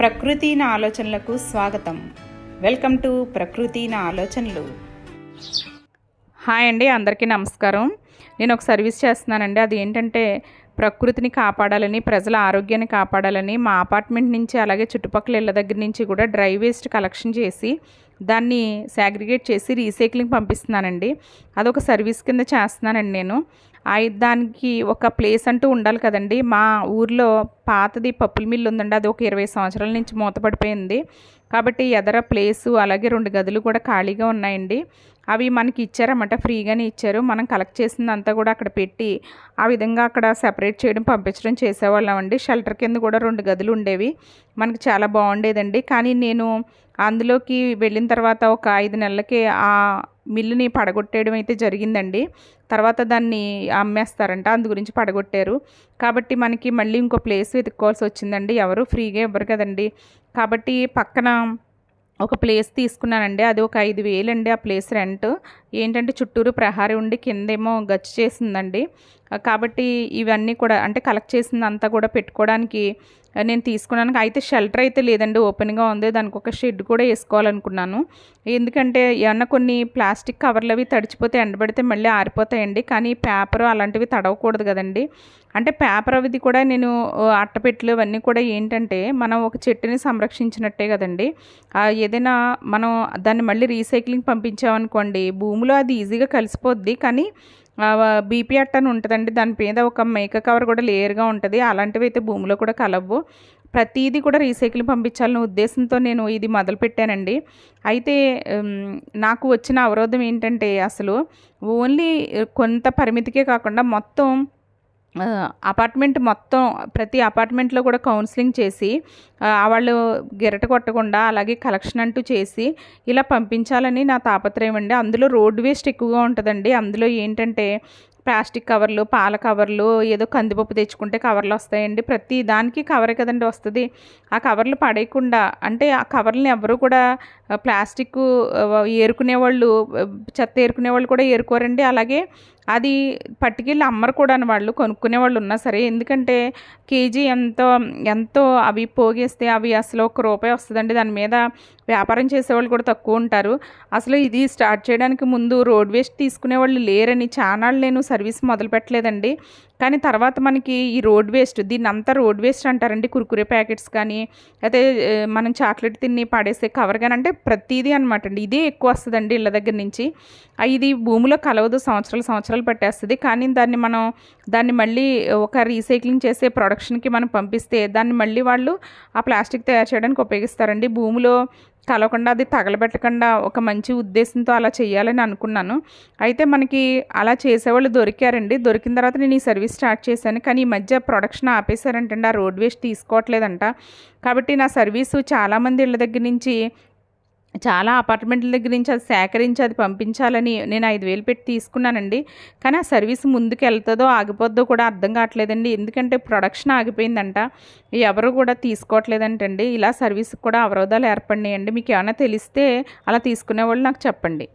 ప్రకృతి నా ఆలోచనలకు స్వాగతం. వెల్కమ్ టు ప్రకృతి నా ఆలోచనలు. హాయ్ అండి అందరికీ నమస్కారం. నేను ఒక సర్వీస్ చేస్తున్నానండి. అది ఏంటంటే ప్రకృతిని కాపాడాలని ప్రజల ఆరోగ్యాన్ని కాపాడాలని మా అపార్ట్మెంట్ నుంచి అలాగే చుట్టుపక్కల ఇళ్ళ దగ్గర నుంచి కూడా డ్రై వేస్ట్ కలెక్షన్ చేసి దాన్ని సాగ్రిగేట్ చేసి రీసైక్లింగ్ పంపిస్తున్నానండి. అదొక సర్వీస్ కింద చేస్తున్నానండి నేను. దానికి ఒక ప్లేస్ అంటూ ఉండాలి కదండి. మా ఊర్లో పాతది పప్పుల మిల్లు ఉందండి. అది ఒక ఇరవై సంవత్సరాల నుంచి మూతపడిపోయింది. కాబట్టి ఎదర ప్లేసు అలాగే రెండు గదులు కూడా ఖాళీగా ఉన్నాయండి. అవి మనకి ఇచ్చారన్నమాట. ఫ్రీగానే ఇచ్చారు. మనం కలెక్ట్ చేసిందంతా కూడా అక్కడ పెట్టి ఆ విధంగా అక్కడ సెపరేట్ చేయడం పంపించడం చేసేవాళ్ళం అండి. షెల్టర్ కింద కూడా రెండు గదులు ఉండేవి. మనకి చాలా బాగుండేదండి. కానీ నేను అందులోకి వెళ్ళిన తర్వాత ఒక ఐదు నెలలకి ఆ మిల్లుని పడగొట్టేయడం అయితే జరిగిందండి. తర్వాత దాన్ని అమ్మేస్తారంట అందు గురించి పడగొట్టారు. కాబట్టి మనకి మళ్ళీ ఇంకో ప్లేస్ వెతుక్కోవాల్సి వచ్చిందండి. ఎవరు ఫ్రీగా ఇవ్వరు కదండి. కాబట్టి పక్కన ఒక ప్లేస్ తీసుకున్నానండి. అది ఒక ఐదు వేలండి ఆ ప్లేస్ రెంట్. ఏంటంటే చుట్టూరు ప్రహారీ ఉండి కిందేమో గచ్చి చేసిందండి. కాబట్టి ఇవన్నీ కూడా అంటే కలెక్ట్ చేసిందంతా కూడా పెట్టుకోవడానికి నేను తీసుకున్నాను. అయితే షెల్టర్ అయితే లేదండి ఓపెన్గా ఉంది. దానికి ఒక షెడ్ కూడా వేసుకోవాలనుకున్నాను. ఎందుకంటే ఏమన్నా కొన్ని ప్లాస్టిక్ కవర్లు అవి తడిచిపోతే ఎండబడితే మళ్ళీ ఆరిపోతాయండి. కానీ పేపర్ అలాంటివి తడవకూడదు కదండి. అంటే పేపర్ అవిది కూడా నేను అట్టపెట్లు అవన్నీ కూడా ఏంటంటే మనం ఒక చెట్టుని సంరక్షించినట్టే కదండి. ఏదైనా మనం దాన్ని మళ్ళీ రీసైక్లింగ్ పంపించామనుకోండి భూమి భూమిలో అది ఈజీగా కలిసిపోద్ది. కానీ బీపీ అట్ట అని ఉంటుందండి. దాని మీద ఒక మేక కవర్ కూడా లేయర్గా ఉంటుంది. అలాంటివి అయితే భూమిలో కూడా కలవు. ప్రతిదీ కూడా రీసైకిల్ పంపించాలనే ఉద్దేశంతో నేను ఇది మొదలుపెట్టానండి అయితే నాకు వచ్చిన అవరోధం ఏంటంటే అసలు ఓన్లీ కొంత పరిమితికే కాకుండా మొత్తం అపార్ట్మెంట్ మొత్తం ప్రతి అపార్ట్మెంట్లో కూడా కౌన్సిలింగ్ చేసి వాళ్ళు గిరట కొట్టకుండా అలాగే కలెక్షన్ అంటూ చేసి ఇలా పంపించాలని నా తాపత్రయం అండి. అందులో రోడ్ వేస్ట్ ఎక్కువగా ఉంటుందండి. అందులో ఏంటంటే ప్లాస్టిక్ కవర్లు పాల కవర్లు ఏదో కందిపప్పు తెచ్చుకుంటే కవర్లు వస్తాయండి. ప్రతి దానికి కవరే కదండి వస్తుంది. ఆ కవర్లు పడేయకుండా అంటే ఆ కవర్లని ఎవరు కూడా ప్లాస్టిక్ ఏరుకునే వాళ్ళు చెత్త ఏరుకునే వాళ్ళు కూడా ఏరుకోరండి. అలాగే అది పట్టుకెళ్ళి అమ్మరు కూడా వాళ్ళు కొనుక్కునే వాళ్ళు ఉన్నా సరే. ఎందుకంటే కేజీ ఎంతో ఎంతో అవి పోగేస్తే అవి అసలు ఒక రూపాయి వస్తుందండి. దాని మీద వ్యాపారం చేసేవాళ్ళు కూడా తక్కువ ఉంటారు. అసలు ఇది స్టార్ట్ చేయడానికి ముందు రోడ్ వేస్ట్ తీసుకునే వాళ్ళు లేరని చాలా నేను సర్వీస్ మొదలు పెట్టలేదండి కానీ తర్వాత మనకి ఈ రోడ్ వేస్ట్ దీన్ని అంతా రోడ్ వేస్ట్ అంటారండి. కురుకురే ప్యాకెట్స్ కానీ అయితే మనం చాక్లెట్ తిని పడేసే కవర్ కానీ అంటే ప్రతిదీ అనమాట అండి. ఇదే ఎక్కువ వస్తుందండి ఇళ్ళ దగ్గర నుంచి. ఇది భూమిలో కలవదు సంవత్సరాలు సంవత్సరాలు పట్టేస్తుంది. కానీ దాన్ని మనం దాన్ని మళ్ళీ ఒక రీసైక్లింగ్ చేసే ప్రొడక్షన్కి మనం పంపిస్తే దాన్ని మళ్ళీ వాళ్ళు ఆ ప్లాస్టిక్ తయారు చేయడానికి ఉపయోగిస్తారండి. భూమిలో కలవకుండా అది తగలబెట్టకుండా ఒక మంచి ఉద్దేశంతో అలా చేయాలని అనుకున్నాను. అయితే మనకి అలా చేసేవాళ్ళు దొరికారండి. దొరికిన తర్వాత నేను ఈ సర్వీస్ స్టార్ట్ చేశాను. కానీ ఈ మధ్య ప్రొడక్షన్ ఆపేశారంటండి. ఆ రోడ్ వేస్ట్ తీసుకోవట్లేదంట. కాబట్టి నా సర్వీసు చాలామంది ఇళ్ళ దగ్గర నుంచి చాలా అపార్ట్మెంట్ల దగ్గర నుంచి అది సేకరించి అది పంపించాలని నేను ఐదు వేలు పెట్టి తీసుకున్నానండి. కానీ ఆ సర్వీస్ ముందుకు వెళ్తుందో ఆగిపోద్దో కూడా అర్థం కావట్లేదండి. ఎందుకంటే ప్రొడక్షన్ ఆగిపోయిందంట. ఎవరు కూడా తీసుకోవట్లేదంటండి. ఇలా సర్వీస్కి కూడా అవరోధాలు ఏర్పడినాయండి. మీకు ఏమైనా తెలిస్తే అలా తీసుకునే వాళ్ళు నాకు చెప్పండి.